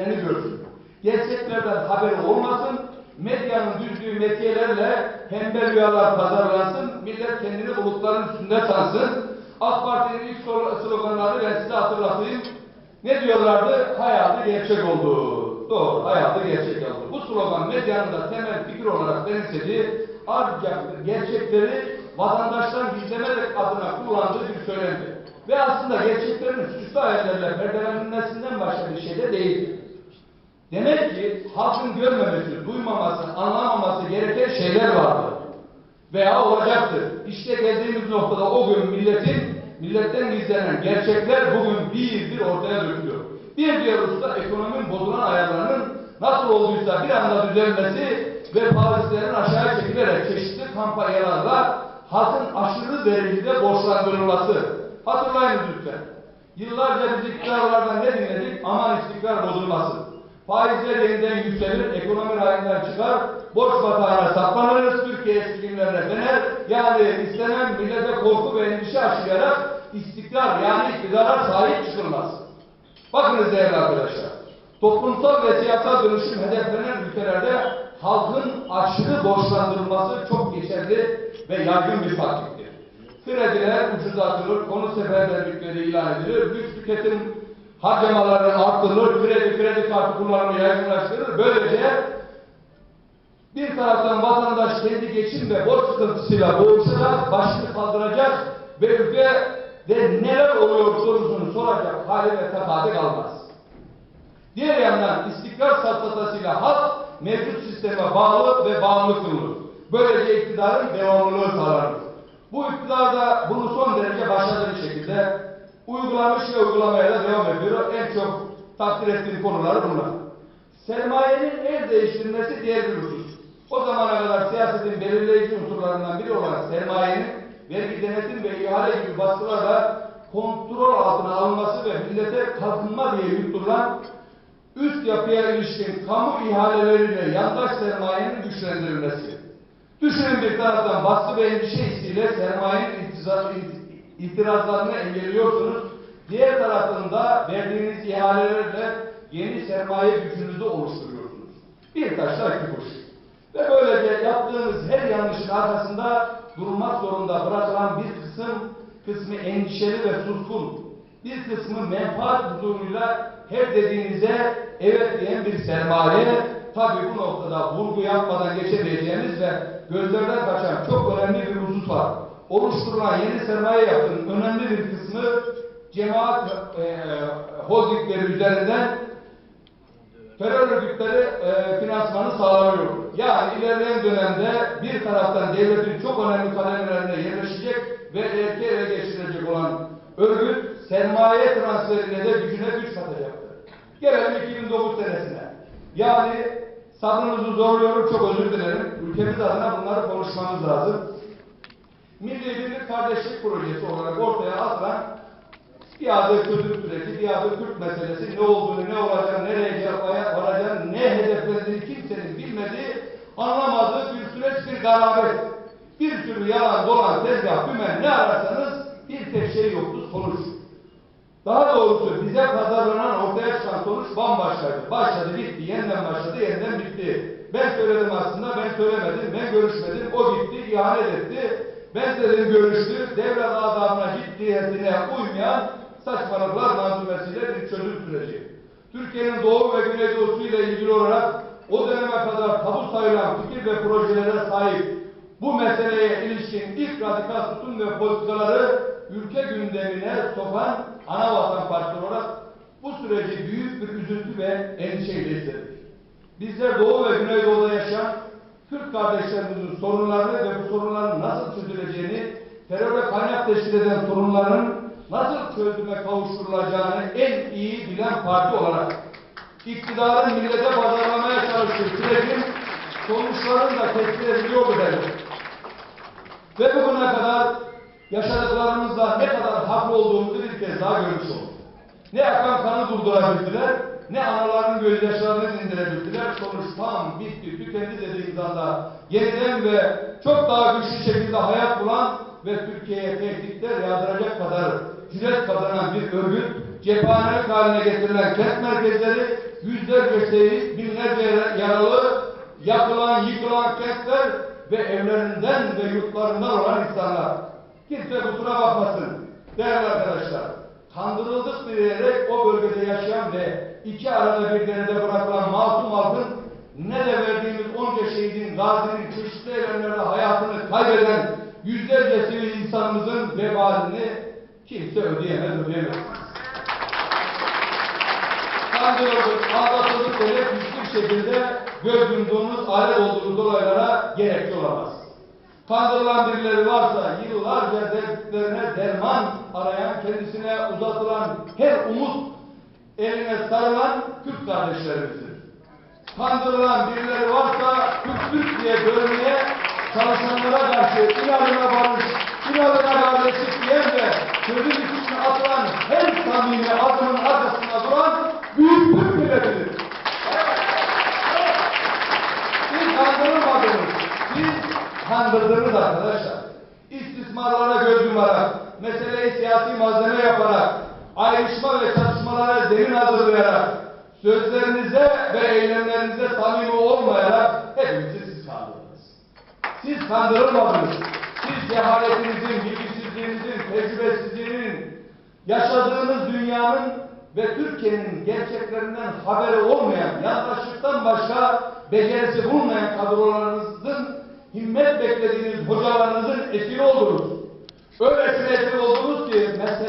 geçeneni görsün. Gerçeklerden haberi olmasın, medyanın düzdüğü metiyelerle pembe rüyalar pazarlansın, millet kendini bulutların üstünde sansın. AK Parti'nin ilk slo- sloganları ben size hatırlatayım. Ne diyorlardı? Hayatı gerçek oldu. Doğru, hayatı gerçek oldu. Bu slogan medyanın da temel fikir olarak benimsediği ancak gerçekleri vatandaştan gizlemek adına kullandığı bir söylemdi. Ve aslında gerçeklerin süslü hayallerle perdelenmesinden başka bir şey de değil. Demek ki halkın görmemesi, duymaması, anlamaması gereken şeyler vardı. Veya olacaktır. İşte geldiğimiz noktada o gün milletin, milletten gizlenen gerçekler bugün bir bir ortaya dökülüyor. Bir diğer hususta ekonominin bozulan ayarlarının nasıl olduysa bir anda düzelmesi ve faizlerin aşağıya çekilerek çeşitli kampanyalarla halkın aşırı derecede borçlandırılması. Hatırlayınız lütfen. Yıllarca biz iktidarlardan ne dinledik? Aman istikrar bozulmasın. Faizler yeniden yükselir, ekonomi rayından çıkar, borç batağına saplanırız, Türkiye eski günlerine döner. Yani istenen millete korku ve endişe aşılayarak istikrar yani iktidara sahip çıkılmaz. Bakınız değerli arkadaşlar, toplumsal ve siyasal dönüşüm hedeflenen ülkelerde halkın aşırı borçlandırılması çok geçerli ve yaygın bir taktiktir. Krediler ucuzlatılır, konu seferberlikleri ilan edilir, lüks tüketim harcamaları artırılır, kredi kredi kartı kullanımı yaygınlaştırılır. Böylece bir taraftan vatandaş kendi geçim ve borç sıkıntısıyla boğuşarak başını kaldıracak ve ülkede neler oluyor sorusunu soracak hali ve tefade kalmaz. Diğer yandan istikrar safsatasıyla halk mevcut sisteme bağlı ve bağımlı kılınır. Böylece iktidarın devamlılığı sağlanır. Bu iktidar da bunu son derece başarılı bir şekilde uygulamış ve uygulamaya da devam ediyor. En çok takdir ettiğim konuları bunlar. Sermayenin el değiştirmesi diğer bir husus. O zamana kadar siyasetin belirleyici unsurlarından biri olan sermayenin vergi denetim ve ihale gibi baskılarla kontrol altına alınması ve millete kalkınma diye yutturulan üst yapıya ilişkin kamu ihaleleriyle yandaş sermayenin güçlendirilmesi. Düşünün bir taraftan baskı ve endişe hissiyle sermayenin itirazlarını engelliyorsunuz. Diğer taraftan da verdiğiniz ihalelerle yeni sermaye gücünüzü oluşturuyorsunuz. Bir taşla iki kuş. Ve böylece yaptığınız her yanlışın arkasında durmak zorunda bırakılan bir kısım kısmı endişeli ve suskun. Bir kısmı menfaat huzuruyla her dediğinize evet diyen bir sermaye tabi bu noktada vurgu yapmadan geçemeyeceğimiz ve gözlerden kaçan çok önemli bir husus var. Oluşturulan yeni sermaye yapının önemli bir kısmı cemaat e, holdingleri üzerinden terör örgütleri e, finansmanı sağlanıyor. Yani ilerleyen dönemde bir taraftan devletin çok önemli kademelerine yerleşecek ve erke ele geçirecek olan örgüt sermaye transferiyle de gücüne güç katacaktır. Gelelim 2009 senesine. Yani sabrınızı zorluyorum, çok özür dilerim. Ülkemiz adına bunları konuşmamız lazım. Milli Birlik Kardeşlik Projesi olarak ortaya atılan bir adı çözüm süreci, bir adı Kürt meselesi, ne olduğunu, ne olacağını, nereye varacağını, ne hedeflendiğini kimsenin bilmediği, anlamadığı bir süreç, bir garabet. Bir sürü yalan, dolan, tezgah, dümen ne ararsanız bir tek şey yoktu, sonuç. Daha doğrusu bize pazarlanan ortaya çıkan sonuç bambaşkaydı. Başladı, bitti, yeniden başladı, yeniden bitti. Ben söyledim aslında, ben söylemedim, ben görüşmedim, o gitti, ihanet etti. Ben dedim görüştü, devlet adamına ciddiyetine uymayan saçmalıklar manzumesiyle bir çözüm süreci. Türkiye'nin doğu ve güneydoğusu ile ilgili olarak o döneme kadar tabu sayılan fikir ve projelere sahip bu meseleye ilişkin ilk radikal tutum ve politikaları ülke gündemine sokan ana vatan partisi olarak bu süreci büyük bir üzüntü ve endişeyle izledik. Bizler Doğu ve Güneydoğu'da yaşayan Kürt kardeşlerimizin sorunlarını ve bu sorunların nasıl çözüleceğini, teröre kaynak teşkil eden sorunların nasıl çözüme kavuşturulacağını en iyi bilen parti olarak iktidarın millete pazarlamaya çalıştığı sürecin sonuçlarını da tespit ediliyordu devlet. Ve bugüne kadar yaşadıklarımızla ne kadar haklı olduğumuzu bir kez daha görmüş olduk. Ne akan kanı durdurabildiler, ne analarının gözyaşlarını indirebildiler. Sonuç tam bitti, tükendi dediğimiz anda yeniden ve çok daha güçlü şekilde hayat bulan ve Türkiye'ye tehditler yağdıracak kadar cüret kazanan bir örgüt cephanelik haline getirilen kent merkezleri, yüzlerce şehit, binlerce yaralı, yakılan, yıkılan kentler ve evlerinden ve yurtlarından olan insanlar. Kimse kusura bakmasın. Değerli arkadaşlar, kandırıldık diyerek o bölgede yaşayan ve iki arada bir derede bırakılan masum halkın ne de verdiğimiz onca şehidin, gazinin çeşitli eylemlerde hayatını kaybeden yüzlerce sivil insanımızın vebalini kimse ödeyemez, ödeyemez. Kandırıldık, aldatıldık demek hiçbir şekilde göz yumduğumuz, alet olduğumuz olaylara gerekli olamaz. Kandırılan birileri varsa yıllarca dertlerine derman arayan, kendisine uzatılan her umut eline sarılan Kürt kardeşlerimizdir. Kandırılan birileri varsa Kürt Türk diye görmeye çalışanlara karşı inanına barış, inanına diyen ve sözün üstüne atılan her samimi adımın arkasında duran büyük Türk milletidir. Siz kandırılmadınız. Siz kandırdınız arkadaşlar. İstismarlara göz yumarak, meseleyi siyasi malzeme yaparak, ayrışma ve çatışmalara zemin hazırlayarak, sözlerinize ve eylemlerinize samimi olmayarak hepimizi siz kandırdınız. Siz kandırılmadınız. Siz cehaletinizin, bilgisizliğinizin, tecrübesizliğinin, yaşadığınız dünyanın ve Türkiye'nin gerçeklerinden haberi olmayan, yandaşlıktan başka becerisi bulunmayan kadrolarınızın himmet beklediğiniz hocalarınızın esiri oldunuz. Öylesine esir oldunuz ki mesele